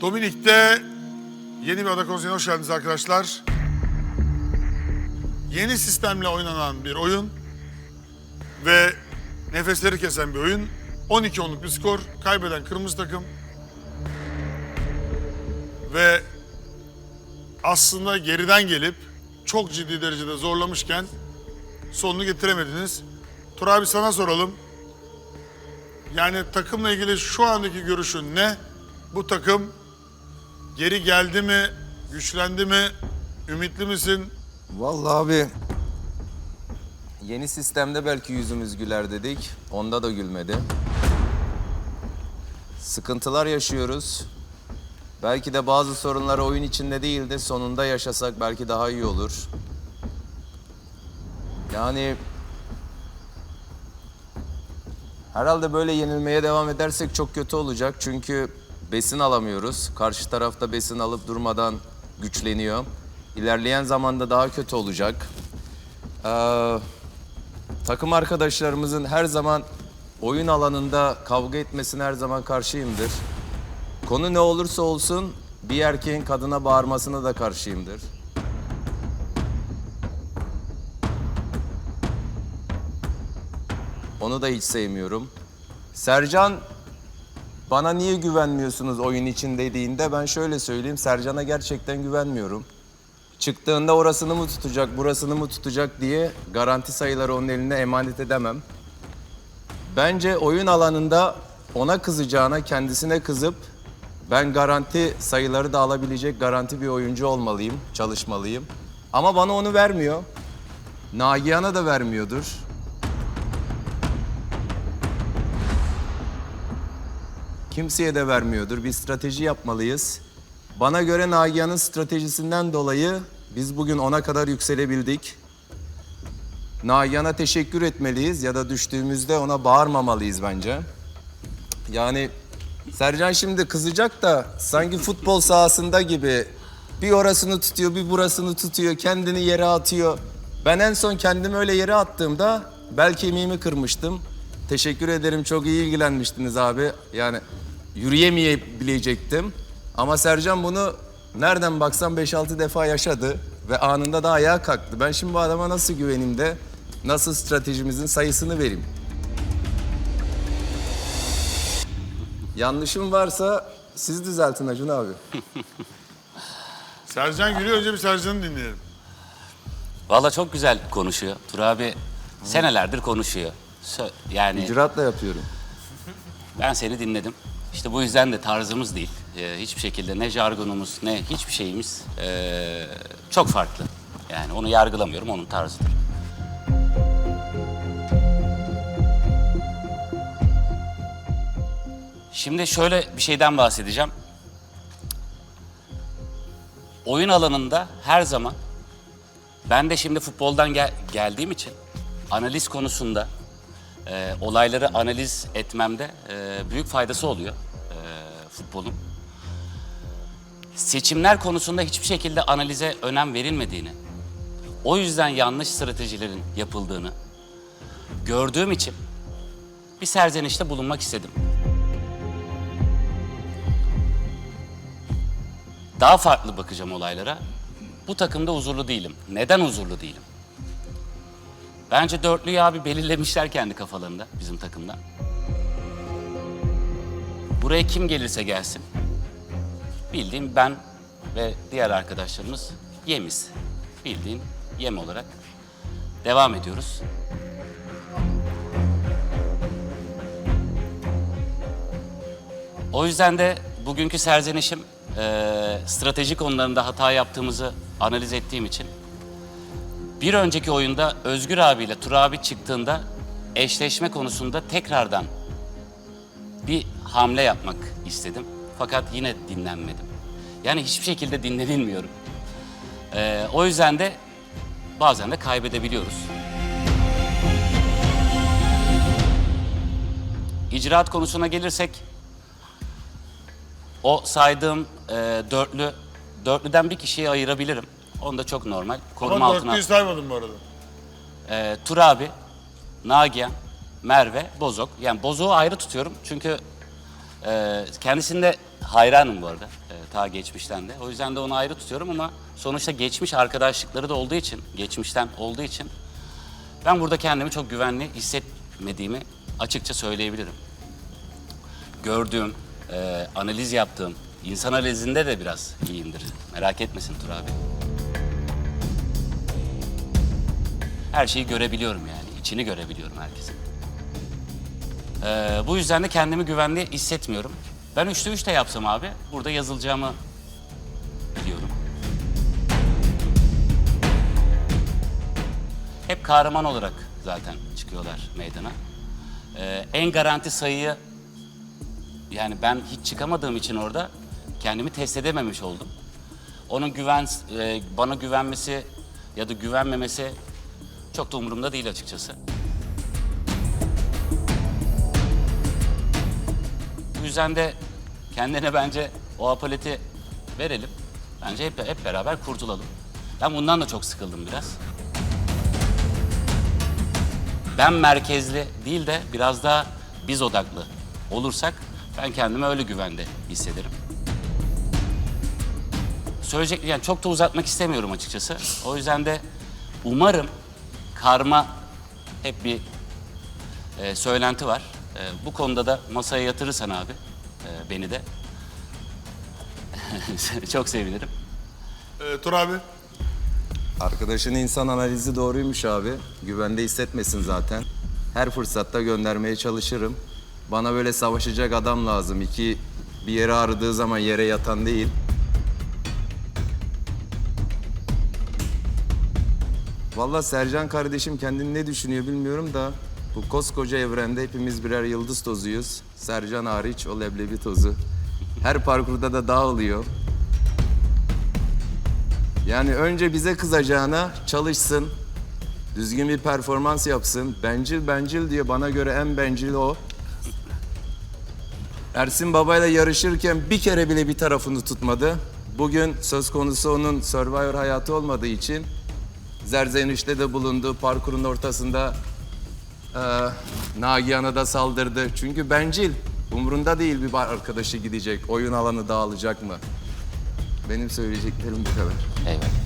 Dominik'te yeni bir ada konserine hoş geldiniz arkadaşlar. Yeni sistemle oynanan bir oyun ve nefesleri kesen bir oyun. 12 onluk bir skor. Kaybeden kırmızı takım. Ve aslında geriden gelip çok ciddi derecede zorlamışken sonunu getiremediniz. Tur abi sana soralım. Yani takımla ilgili şu andaki görüşün ne? Bu takım geri geldi mi? Güçlendi mi? Ümitli misin? Vallahi abi yeni sistemde belki yüzümüz güler dedik. Onda da gülmedi. Sıkıntılar yaşıyoruz. Belki de bazı sorunlar oyun içinde değil de sonunda yaşasak belki daha iyi olur. Yani herhalde böyle yenilmeye devam edersek çok kötü olacak. Çünkü besin alamıyoruz. Karşı tarafta besin alıp durmadan güçleniyor. İlerleyen zamanda daha kötü olacak. Ee, takım arkadaşlarımızın her zaman oyun alanında kavga etmesine her zaman karşıyımdır. Konu ne olursa olsun bir erkeğin kadına bağırmasına da karşıyımdır. Onu da hiç sevmiyorum. Sercan bana niye güvenmiyorsunuz oyun için dediğinde ben şöyle söyleyeyim. Sercan'a gerçekten güvenmiyorum. Çıktığında orasını mı tutacak, burasını mı tutacak diye garanti sayıları onun eline emanet edemem. Bence oyun alanında ona kızacağına kendisine kızıp ben garanti sayıları da alabilecek garanti bir oyuncu olmalıyım, çalışmalıyım. Ama bana onu vermiyor. Nagihan'a da vermiyordur. Kimseye de vermiyordur. Bir strateji yapmalıyız. Bana göre Nagihan'ın stratejisinden dolayı biz bugün ona kadar yükselebildik. Nagihan'a teşekkür etmeliyiz ya da düştüğümüzde ona bağırmamalıyız bence. Yani Sercan şimdi kızacak da sanki futbol sahasında gibi bir orasını tutuyor, bir burasını tutuyor, kendini yere atıyor. Ben en son kendimi öyle yere attığımda bel kemiğimi kırmıştım. Teşekkür ederim, çok iyi ilgilenmiştiniz abi. Yani yürüyemeyebilecektim. Ama Sercan bunu nereden baksan 5-6 defa yaşadı ve anında da ayağa kalktı. Ben şimdi bu adama nasıl güveneyim de nasıl stratejimizin sayısını vereyim? Yanlışım varsa siz düzeltin Acun abi. Sercan gülüyor önce bir Sercan'ı dinleyelim. Valla çok güzel konuşuyor. Tur abi senelerdir konuşuyor. Sö- Yani İcraatla yapıyorum. ben seni dinledim. İşte bu yüzden de tarzımız değil. Ee, hiçbir şekilde ne jargonumuz ne hiçbir şeyimiz ee, çok farklı. Yani onu yargılamıyorum, onun tarzıdır. Şimdi şöyle bir şeyden bahsedeceğim. Oyun alanında her zaman ben de şimdi futboldan gel- geldiğim için analiz konusunda e, olayları analiz etmemde e, büyük faydası oluyor futbolun. Seçimler konusunda hiçbir şekilde analize önem verilmediğini, o yüzden yanlış stratejilerin yapıldığını gördüğüm için bir serzenişte bulunmak istedim. Daha farklı bakacağım olaylara. Bu takımda huzurlu değilim. Neden huzurlu değilim? Bence dörtlüyü abi belirlemişler kendi kafalarında bizim takımda. Buraya kim gelirse gelsin. Bildiğim ben ve diğer arkadaşlarımız yemiz. Bildiğin yem olarak devam ediyoruz. O yüzden de bugünkü serzenişim eee strateji konularında hata yaptığımızı analiz ettiğim için bir önceki oyunda Özgür abiyle Tur abi çıktığında eşleşme konusunda tekrardan bir hamle yapmak istedim. Fakat yine dinlenmedim. Yani hiçbir şekilde dinlenilmiyorum. Eee, o yüzden de bazen de kaybedebiliyoruz. İcraat konusuna gelirsek o saydığım eee, dörtlü, dörtlüden bir kişiyi ayırabilirim. Onu da çok normal. Koruma Ama altına. dörtlüyü saymadım bu arada. Ee, Tur abi, Nagihan, Merve, Bozok. Yani Bozok'u ayrı tutuyorum çünkü e, kendisinde hayranım bu arada. Ee, ta geçmişten de. O yüzden de onu ayrı tutuyorum ama sonuçta geçmiş arkadaşlıkları da olduğu için, geçmişten olduğu için ben burada kendimi çok güvenli hissetmediğimi açıkça söyleyebilirim. Gördüğüm, e, analiz yaptığım, insan analizinde de biraz iyiyimdir. Merak etmesin Tur abi. Her şeyi görebiliyorum yani, içini görebiliyorum herkesin. Ee, bu yüzden de kendimi güvenli hissetmiyorum. Ben üçte üç de yapsam abi, burada yazılacağımı biliyorum. Hep kahraman olarak zaten çıkıyorlar meydana. Ee, en garanti sayıyı yani ben hiç çıkamadığım için orada kendimi test edememiş oldum. Onun güven e, bana güvenmesi ya da güvenmemesi çok da umurumda değil açıkçası. Yüzden de kendine bence o apaleti verelim. Bence hep, hep beraber kurtulalım. Ben bundan da çok sıkıldım biraz. Ben merkezli değil de biraz daha biz odaklı olursak ben kendimi öyle güvende hissederim. Söyleyecek yani çok da uzatmak istemiyorum açıkçası. O yüzden de umarım karma hep bir e, söylenti var. E, bu konuda da masaya yatırırsan abi e, beni de çok sevinirim. Ee, Tur abi. Arkadaşın insan analizi doğruymuş abi. Güvende hissetmesin zaten. Her fırsatta göndermeye çalışırım. Bana böyle savaşacak adam lazım. İki bir yere ağrıdığı zaman yere yatan değil. Vallahi Sercan kardeşim kendini ne düşünüyor bilmiyorum da bu koskoca evrende hepimiz birer yıldız tozuyuz. Sercan hariç o leblebi tozu. Her parkurda da dağılıyor. Yani önce bize kızacağına çalışsın. Düzgün bir performans yapsın. Bencil bencil diye bana göre en bencil o. Ersin babayla yarışırken bir kere bile bir tarafını tutmadı. Bugün söz konusu onun Survivor hayatı olmadığı için Zerzeniş'te de bulundu. Parkurun ortasında eee Nagihan'a da saldırdı. Çünkü bencil. Umurunda değil bir arkadaşı gidecek. Oyun alanı dağılacak mı? Benim söyleyeceklerim bu kadar. Eyvallah.